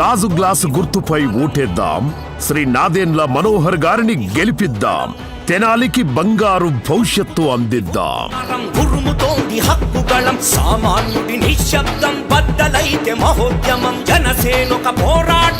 గాజు గ్లాసు గుర్తుపై ఓటేద్దాం. శ్రీ నాదేండ్ల మనోహర్ గారిని గెలిపిద్దాం. తెనాలికి బంగారు భవిష్యత్తు అందిద్దాం. అరం ఉరుముతోంది హక్కుగళం. సామాన్యుడి నిశ్శబ్దం బద్దలైతే మహోద్యమం. జనసేనొక పోరాటం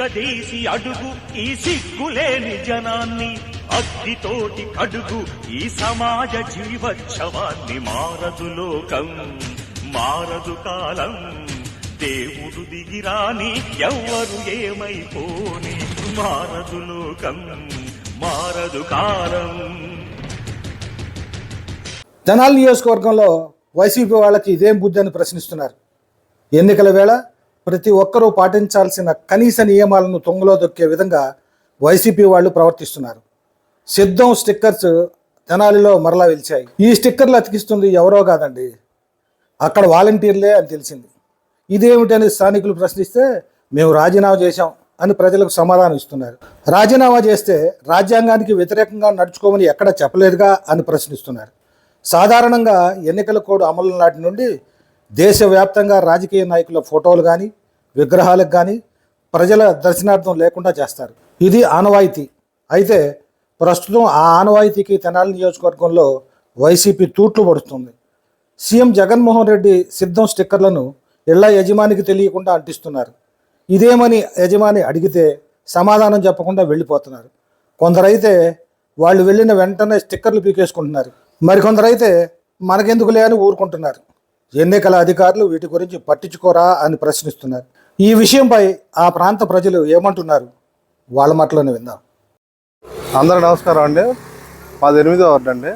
దిగ్గదీసి అడుగు ఈ సిగ్గులేని జనాన్ని అగ్నితోటి కడుగు ఈ సమాజ జీవోత్సవాన్ని మారదు లోకం మారదు కాలం. దేవుడు దిగిరాని ఎవ్వరు ఏమైపోని మారదు లోకం మారదు కాలం. తెనాలి నియోజకవర్గంలో వైసీపీ వాళ్ళకి ఇదేం బుద్ధి అని ప్రశ్నిస్తున్నారు? ఎన్నికల వేళ ప్రతి ఒక్కరూ పాటించాల్సిన కనీస నియమాలను తొంగలో దొక్కే విధంగా వైసీపీ వాళ్ళు ప్రవర్తిస్తున్నారు. సిద్ధం స్టిక్కర్స్ తెనాలిలో మరలా వెలిచాయి. ఈ స్టిక్కర్లు అతికిస్తుంది ఎవరో కాదండి. అక్కడ వాలంటీర్లే అని తెలిసింది. ఇదేమిటని స్థానికులు ప్రశ్నిస్తే మేము రాజీనామా చేశాం అని ప్రజలకు సమాధానం ఇస్తున్నారు. రాజీనామా చేస్తే రాజ్యాంగానికి వ్యతిరేకంగా నడుచుకోమని ఎక్కడ చెప్పలేదుగా అని ప్రశ్నిస్తున్నారు. సాధారణంగా ఎన్నికల కోడ్ అమలు నాటి నుండి దేశవ్యాప్తంగా రాజకీయ నాయకుల ఫోటోలు కానీ విగ్రహాలకు కానీ ప్రజల దర్శనార్థం లేకుండా చేస్తారు. ఇది ఆనవాయితీ. అయితే ప్రస్తుతం ఆ ఆనవాయితీకి తెనాలి నియోజకవర్గంలో వైసీపీ తూట్లు పడుతుంది. సీఎం జగన్మోహన్ రెడ్డి సిద్ధం స్టిక్కర్లను ఇళ్ళ యజమానికి తెలియకుండా అంటిస్తున్నారు. ఇదేమని యజమాని అడిగితే సమాధానం చెప్పకుండా వెళ్ళిపోతున్నారు. కొందరైతే వాళ్ళు వెళ్ళిన వెంటనే స్టిక్కర్లు పీకేసుకుంటున్నారు. మరికొందరైతే మనకెందుకులే అని ఊరుకుంటున్నారు. ఎన్నికల అధికారులు వీటి గురించి పట్టించుకోరా అని ప్రశ్నిస్తున్నారు. ఈ విషయంపై ఆ ప్రాంత ప్రజలు ఏమంటున్నారు? వాళ్ళ మాటలోనే విందాం. అందరూ నమస్కారం అండి. మాది ఎనిమిదో వార్డు అండి.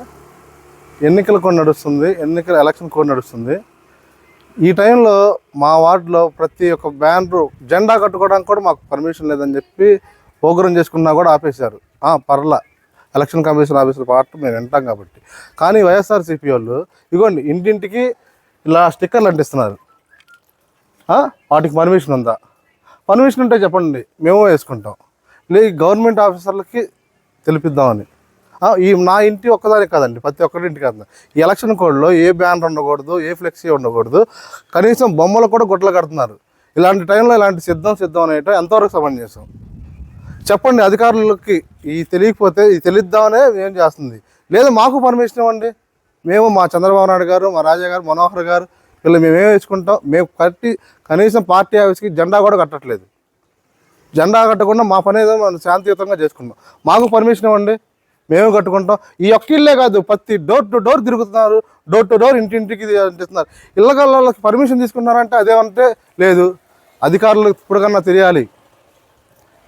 ఎన్నికల కూడా నడుస్తుంది. ఎన్నికల ఎలక్షన్ కూడా నడుస్తుంది. ఈ టైంలో మా వార్డులో ప్రతి ఒక్క బ్యానరు జెండా కట్టుకోవడానికి కూడా మాకు పర్మిషన్ లేదని చెప్పి ప్రోగ్రాం చేసుకున్నా కూడా ఆపేశారు. పర్లా. ఎలక్షన్ కమిషన్ ఆఫీసర్ పార్ట్ మేము వింటాం కాబట్టి. కానీ వైఎస్ఆర్సీపీ వాళ్ళు ఇగోండి ఇంటింటికి ఇలా స్టిక్కర్లు అంటిస్తున్నారు. వాటికి పర్మిషన్ ఉందా? పర్మిషన్ ఉంటే చెప్పండి మేము వేసుకుంటాం. లేదు గవర్నమెంట్ ఆఫీసర్లకి తెలిపిద్దామని. ఈ నా ఇంటి ఒక్కదానికి కాదండి ప్రతి ఒక్కరి ఇంటికి కాదు. ఈ ఎలక్షన్ కోడ్లో ఏ బ్యానర్ ఉండకూడదు ఏ ఫ్లెక్సీ ఉండకూడదు కనీసం బొమ్మలు కూడా గుడ్లు కడుతున్నారు. ఇలాంటి టైంలో ఇలాంటి సిద్ధం సిద్ధం అనేట ఎంతవరకు సమంజసం? చెప్పండి అధికారులకి ఈ తెలియకపోతే ఈ తెలియద్దామనే ఏం చేస్తుంది? లేదు మాకు పర్మిషన్ ఇవ్వండి. మేము మా చంద్రబాబు నాయుడు గారు మా రాజా గారు మనోహర్ గారు వీళ్ళు మేమేం వేసుకుంటాం? మేము కట్టి కనీసం పార్టీ ఆఫీస్కి జెండా కూడా కట్టట్లేదు. జెండా కట్టకుండా మా పని ఏదో మనం శాంతియుతంగా చేసుకుంటాం. మాకు పర్మిషన్ ఇవ్వండి మేము కట్టుకుంటాం. ఈ ఒక్క ఇల్లే కాదు ప్రతి డోర్ టు డోర్ తిరుగుతున్నారు డోర్ టు డోర్ ఇంటింటికి ఇది అంటిస్తున్నారు ఇళ్ళకల్లోకి పర్మిషన్ తీసుకున్నారంటే అదేమంటే లేదు. అధికారులకు ఇప్పటికన్నా తెలియాలి.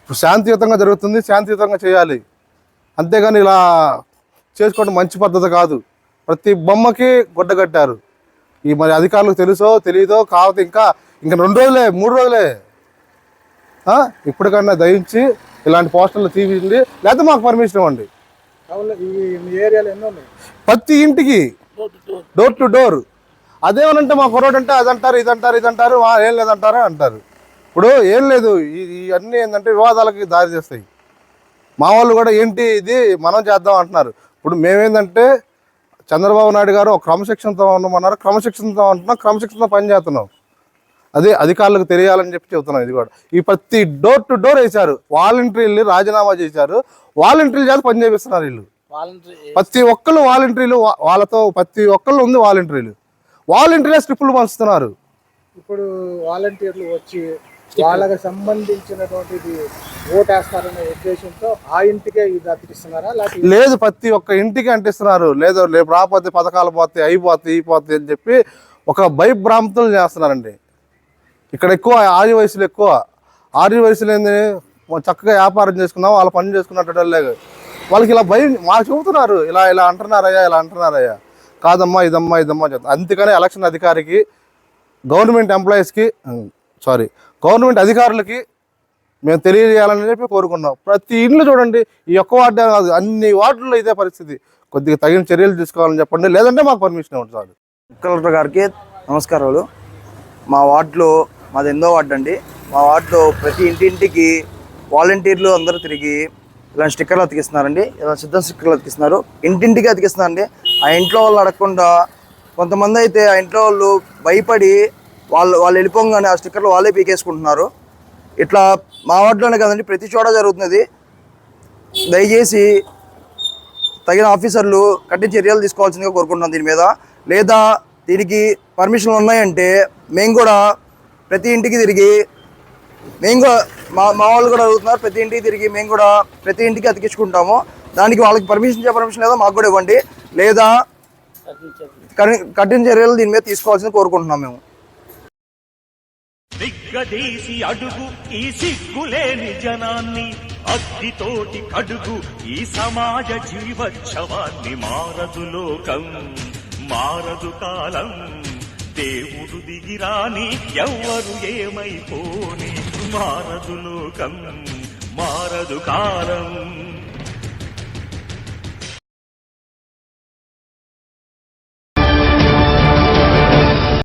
ఇప్పుడు శాంతియుతంగా జరుగుతుంది శాంతియుతంగా చేయాలి. అంతేగాని ఇలా చేసుకోవడం మంచి పద్ధతి కాదు. ప్రతి బొమ్మకి గుడ్డ కట్టారు. ఈ మరి అధికారులకు తెలుసో తెలియదో కాకపోతే ఇంకా ఇంకా రెండు రోజులే మూడు రోజులే? ఇప్పటికన్నా దయించి ఇలాంటి పోస్టర్లు తీయండి. లేకపోతే మాకు పర్మిషన్ ఇవ్వండి. ప్రతి ఇంటికి డోర్ టు డోర్ అదేమనంటే మా కుర్రోడు అంటే అది అంటారు ఇది అంటారు ఇది అంటారు "వా, ఏం లేదంటారు అంటారు. ఇప్పుడు ఏం లేదు ఇవన్నీ ఏంటంటే వివాదాలకి దారి చేస్తాయి మా వాళ్ళు కూడా ఏంటి ఇది మనం చేద్దాం అంటున్నారు. ఇప్పుడు మేమేంటంటే చంద్రబాబు నాయుడు గారు ఒక క్రమశిక్షణతో ఉండమన్నారు. క్రమశిక్షణతో ఉంటున్నాం క్రమశిక్షణతో పని చేస్తున్నాం. అదే అధికారులకు తెలియాలని చెప్పి చెబుతున్నాం ఇది కూడా. ఈ ప్రతి డోర్ టు డోర్ వేశారు. వాలంటీర్లు రాజీనామా చేశారు. వాలంటీర్లు చేత పని చేపిస్తున్నారు వీళ్ళు. ప్రతి ఒక్కళ్ళు వాలంటీర్లు వాళ్ళతో ప్రతి ఒక్కళ్ళు ఉంది వాలంటీర్లు. వాలంటీర్లే స్ట్రిప్పులు పంచుతున్నారు. ఇప్పుడు వాలంటీర్లు వచ్చి వాళ్ళకి సంబంధించినటువంటిది ఓటేస్తారనే ఉద్దేశంతో ఆ ఇంటికే ఇది అతికిస్తున్నారా లేకపోతే లేదు ప్రతి ఒక్క ఇంటికి అంటిస్తున్నారు. లేదు రేపు రాకపోతే పథకాలు పోతాయి అయిపోతాయి అయిపోతాయి అని చెప్పి ఒక భయభ్రాంతులు చేస్తున్నారండి. ఇక్కడ ఎక్కువ ఆది వయసులు ఎక్కువ. ఆది వయసులు ఏంది చక్కగా వ్యాపారం చేసుకున్నాం వాళ్ళ పని చేసుకున్నట్టు లేదు. వాళ్ళకి ఇలా భయం మాకు చెబుతున్నారు ఇలా ఇలా అంటున్నారయ్యా ఇలా అంటున్నారయ్యా. కాదమ్మా ఇదమ్మా ఇదమ్మా చెప్తారు. అందుకనే ఎలక్షన్ అధికారికి గవర్నమెంట్ ఎంప్లాయీస్కి సారీ గవర్నమెంట్ అధికారులకి మేము తెలియజేయాలని చెప్పి కోరుకున్నాం. ప్రతి ఇంట్లో చూడండి ఈ ఒక్క వార్డే కాదు అన్ని వార్డుల్లో ఇదే పరిస్థితి. కొద్దిగా తగిన చర్యలు తీసుకోవాలని చెప్పండి లేదంటే మాకు పర్మిషన్ ఇవ్వండి సార్ కలెక్టర్ గారికి నమస్కారాలు. మా వార్డులో మాది ఎందో వార్డు అండి. మా వార్డులో ప్రతి ఇంటింటికి వాలంటీర్లు అందరూ తిరిగి ఇలా స్టిక్కర్లు అతికిస్తున్నారండి. ఇలా సిద్ధం స్టిక్కర్లు అతికిస్తున్నారు. ఇంటింటికి అతికిస్తున్నారండి. ఆ ఇంట్లో వాళ్ళు అడగకుండా కొంతమంది అయితే ఆ ఇంట్లో వాళ్ళు భయపడి వాళ్ళు వాళ్ళు వెళ్ళిపోగానే ఆ స్టిక్కర్లు వాళ్ళే పీకేసుకుంటున్నారు. ఇట్లా మా వార్డులోనే కదండి ప్రతి చోట జరుగుతున్నది. దయచేసి తగిన ఆఫీసర్లు కఠిన చర్యలు తీసుకోవాల్సిందిగా కోరుకుంటున్నాం దీని మీద. లేదా దీనికి పర్మిషన్లు ఉన్నాయంటే మేము కూడా ప్రతి ఇంటికి తిరిగి మేము కూడా మా మా వాళ్ళు కూడా అడుగుతున్నారు ప్రతి ఇంటికి తిరిగి మేము కూడా ప్రతి ఇంటికి అతికించుకుంటాము. దానికి వాళ్ళకి పర్మిషన్ ఇచ్చే పర్మిషన్ లేదా మాకు కూడా ఇవ్వండి. లేదా కఠిన చర్యలు. దీని మీద తీసుకోవాల్సింది కోరుకుంటున్నాం మేము. దిగ్గదీసి అడుగు ఈ సిగ్గులేని జనాన్ని అగ్నితోటి కడుగు ఈ సమాజ జీవోత్సవాన్ని మారదు లోకం మారదు కాలం. దేవుడు దిగిరాని ఎవ్వరు ఏమైపోని మారదు లోకం మారదు కాలం.